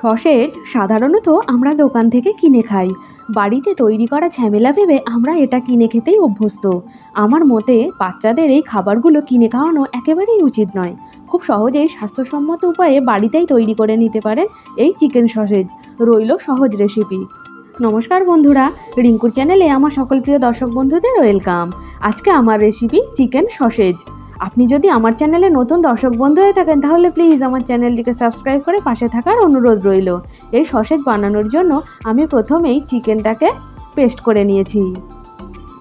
Sausage সাধারণত আমরা দোকান থেকে কিনে খাই। বাড়িতে তৈরি করা ঝামেলা ভেবে আমরা এটা কিনে খেতেই অভ্যস্ত। আমার মতে বাচ্চাদের এই খাবারগুলো কিনে খাওয়ানো একেবারেই উচিত নয়। খুব সহজেই স্বাস্থ্যসম্মত উপায়ে বাড়িতেই তৈরি করে নিতে পারেন এই চিকেন সসেজ। রইল সহজ রেসিপি। নমস্কার বন্ধুরা, রিঙ্কুর চ্যানেলে আমার সকল প্রিয় দর্শক বন্ধুদের ওয়েলকাম আজকে আমার রেসিপি চিকেন সসেজ। আপনি যদি আমার চ্যানেলে নতুন দর্শক বন্ধু হয়ে থাকেন, তাহলে প্লিজ আমার চ্যানেলটিকে সাবস্ক্রাইব করে পাশে থাকার অনুরোধ রইল। এই সসেজ বানানোর জন্য আমি প্রথমেই চিকেনটাকে পেস্ট করে নিয়েছি।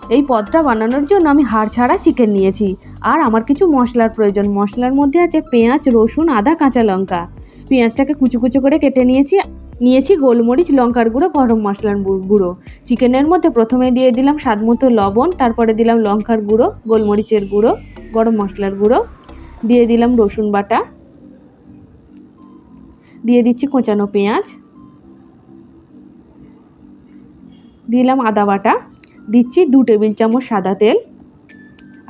এই পদটা বানানোর জন্য আমি হাড় ছাড়া চিকেন নিয়েছি। আর আমার কিছু মশলার প্রয়োজন। মশলার মধ্যে আছে পেঁয়াজ, রসুন, আদা, কাঁচা লঙ্কা। পেঁয়াজটাকে কুচু কুচু করে কেটে নিয়েছি। নিয়েছি গোলমরিচ, লঙ্কার গুঁড়ো, গরম মশলার গুঁড়ো। চিকেনের মধ্যে প্রথমে দিয়ে দিলাম স্বাদ মতো লবণ, তারপরে দিলাম লঙ্কার গুঁড়ো, গোলমরিচের গুঁড়ো। গরম মশলার গুঁড়ো, দিয়ে দিলাম রসুন বাটা, দিয়ে দিচ্ছি কোঁচানো পেঁয়াজ, দিলাম আদা বাটা, দিচ্ছি দু টেবিল চামচ সাদা তেল,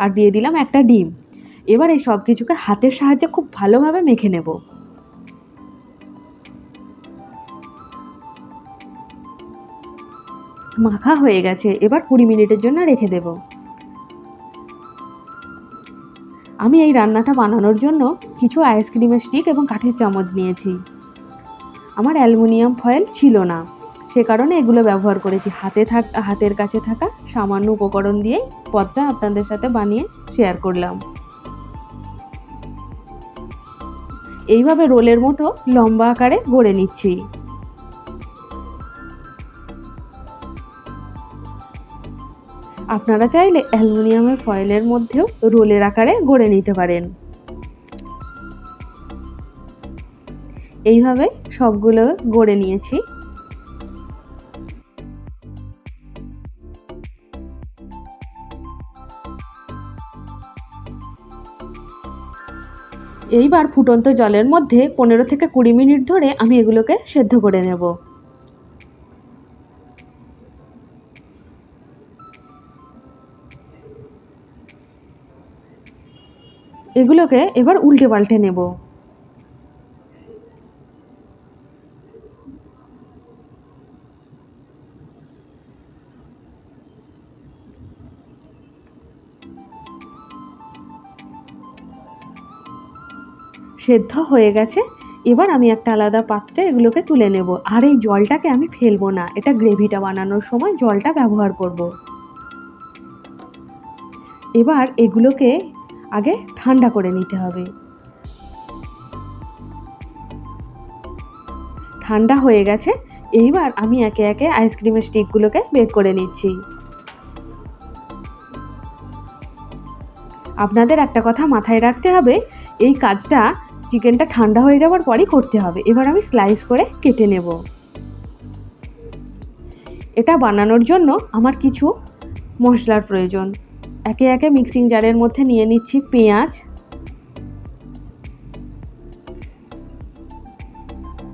আর দিয়ে দিলাম একটা ডিম। এবার এই সব কিছুকে হাতের সাহায্যে খুব ভালোভাবে মেখে নেব। মাখা হয়ে গেছে, এবার কুড়ি মিনিটের জন্য রেখে দেব। আমি এই রান্নাটা বানানোর জন্য কিছু আইসক্রিমের স্টিক এবং কাঠের চামচ নিয়েছি। আমার অ্যালুমিনিয়াম ফয়েল ছিল না। সে কারণে এগুলো ব্যবহার করেছি। হাতে থাক, হাতের কাছে থাকা সামান্য উপকরণ দিয়েই পদটা আপনাদের সাথে বানিয়ে শেয়ার করলাম। এইভাবে রোলের মতো লম্বা আকারে গড়ে নিচ্ছি। আপনারা চাইলে অ্যালুমিনিয়ামের ফয়েলের মধ্যেও রোলের আকারে গড়ে নিতে পারেন। এইভাবে সবগুলো গড়ে নিয়েছি। এইবার ফুটন্ত জলের মধ্যে পনেরো থেকে কুড়ি মিনিট ধরে আমি এগুলোকে সেদ্ধ করে নেব। এগুলোকে এবার উল্টে পাল্টে নেব। সেদ্ধ হয়ে গেছে। এবার আমি একটা আলাদা পাত্রে এগুলোকে তুলে নেব। আর এই জলটাকে আমি ফেলব না। এটা গ্রেভিটা বানানোর সময় জলটা ব্যবহার করব। এবার এগুলোকে আগে ঠান্ডা করে নিতে হবে। ঠান্ডা হয়ে গেছে, এইবার আমি একে একে আইসক্রিমের স্টিকগুলোকে বের করে নিচ্ছি। আপনাদের একটা কথা মাথায় রাখতে হবে, এই কাজটা চিকেনটা ঠান্ডা হয়ে যাওয়ার পরই করতে হবে, এবার আমি স্লাইস করে কেটে নেব। এটা বানানোর জন্য আমার কিছু মশলার প্রয়োজন। একে একে মিক্সিং জারের মধ্যে নিয়ে নিচ্ছি পেঁয়াজ।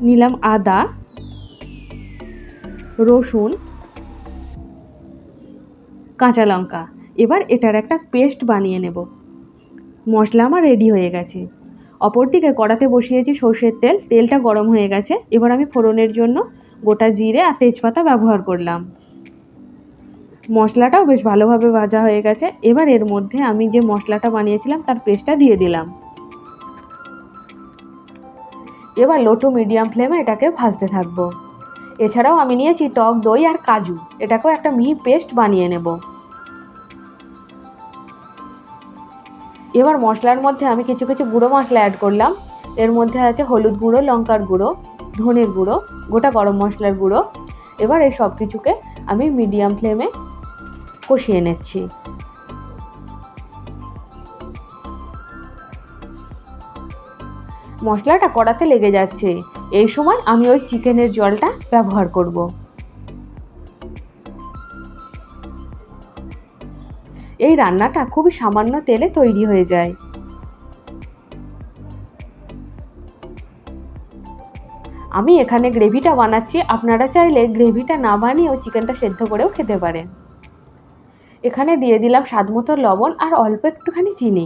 নিলাম আদা, রসুন, কাঁচা লঙ্কা। এবার এটার একটা পেস্ট বানিয়ে নেব। মশলা আমার রেডি হয়ে গেছে। অপরদিকে কড়াতে বসিয়েছি সর্ষের তেল। তেলটা গরম হয়ে গেছে। এবার আমি ফোড়নের জন্য গোটা জিরে আর তেজপাতা ব্যবহার করলাম। মশলাটাও বেশ ভালোভাবে ভাজা হয়ে গেছে। এবার এর মধ্যে আমি যে মশলাটা বানিয়েছিলাম, তার পেস্টটা দিয়ে দিলাম। এবার লো টু মিডিয়াম ফ্লেমে এটাকে ভাজতে থাকব। এছাড়াও আমি নিয়েছি টক দই আর কাজু। এটাকেও একটা মিহি পেস্ট বানিয়ে নেব। এবার মশলার মধ্যে আমি কিছু কিছু গুঁড়ো মশলা অ্যাড করলাম। এর মধ্যে আছে হলুদ গুঁড়ো, লঙ্কার গুঁড়ো ধনের গুঁড়ো, গোটা গরম মশলার গুঁড়ো। এবার এই সব কিছুকে আমি মিডিয়াম ফ্লেমে কষিয়ে নিচ্ছি। মশলাটা কড়াতে লেগে যাচ্ছে। এই সময় আমি ওই চিকেনের জলটা ব্যবহার করব। এই রান্নাটা খুবই সামান্য তেলে তৈরি হয়ে যায়। আমি এখানে গ্রেভিটা বানাচ্ছি। আপনারা চাইলে গ্রেভিটা না বানিয়েও চিকেনটা সেদ্ধ করেও খেতে পারেন। এখানে দিয়ে দিলাম স্বাদ মতো লবণ আর অল্প একটুখানি চিনি।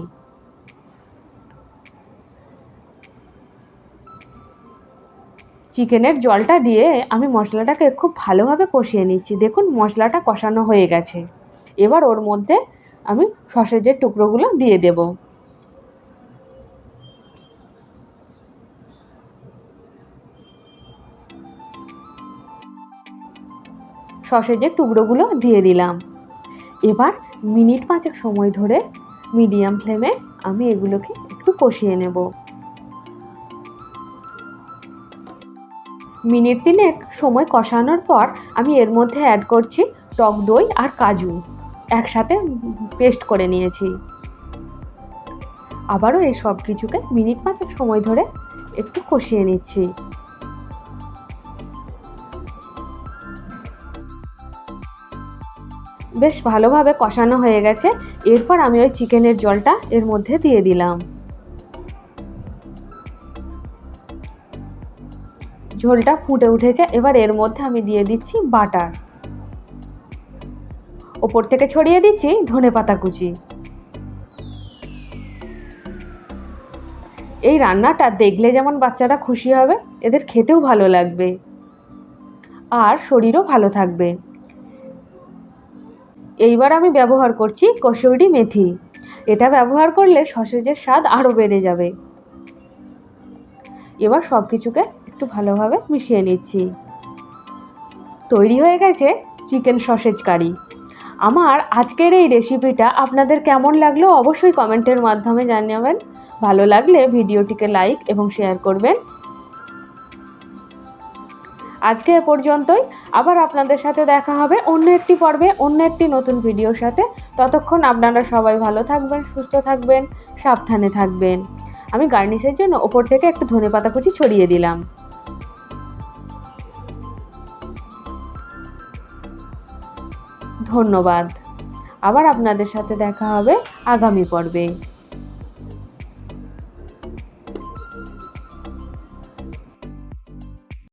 চিকেনের জলটা দিয়ে আমি মশলাটাকে খুব ভালোভাবে কষিয়ে নিচ্ছি। দেখুন, মশলাটা কষানো হয়ে গেছে। এবার ওর মধ্যে আমি সসেজের টুকরোগুলো দিয়ে দেব। সসেজের টুকরোগুলো দিয়ে দিলাম। এবার মিনিট পাঁচেক সময় ধরে মিডিয়াম ফ্লেমে আমি এগুলোকে একটু কষিয়ে নেব। মিনিট তিনেক সময় কষানোর পর আমি এর মধ্যে অ্যাড করছি টক দই আর কাজু। একসাথে পেস্ট করে নিয়েছি। আবারও এই সব কিছুকে মিনিট পাঁচেক সময় ধরে একটু কষিয়ে নিচ্ছি। বেশ ভালোভাবে কষানো হয়ে গেছে। এরপর আমি ওই চিকেনের জলটা এর মধ্যে দিয়ে দিলাম। ঝোলটা ফুটে উঠেছে। এবার এর মধ্যে আমি দিয়ে দিচ্ছি বাটার। ওপর থেকে ছড়িয়ে দিচ্ছি ধনে পাতা কুচি। এই রান্নাটা দেখলে যেমন বাচ্চারা খুশি হবে, এদের খেতেও ভালো লাগবে। আর শরীরও ভালো থাকবে। এইবার আমি ব্যবহার করছি কসুরি মেথি। এটা ব্যবহার করলে সসেজের স্বাদ আরও বেড়ে যাবে। এবার সব কিছুকে একটু ভালোভাবে মিশিয়ে নিচ্ছি। তৈরি হয়ে গেছে চিকেন সসেজ কারি। আমার আজকের এই রেসিপিটা আপনাদের কেমন লাগল অবশ্যই কমেন্টের মাধ্যমে জানাবেন। ভালো লাগলে ভিডিওটিকে লাইক এবং শেয়ার করবেন। আজকে এ পর্যন্তই। আবার আপনাদের সাথে দেখা হবে অন্য একটি পর্বে, অন্য একটি নতুন ভিডিওর সাথে। ততক্ষণ আপনারা সবাই ভালো থাকবেন, সুস্থ থাকবেন, সাবধানে থাকবেন। আমি গার্নিশের জন্য ওপর থেকে একটু ধনে পাতা কুচি ছড়িয়ে দিলাম। ধন্যবাদ। আবার আপনাদের সাথে দেখা হবে আগামী পর্বে।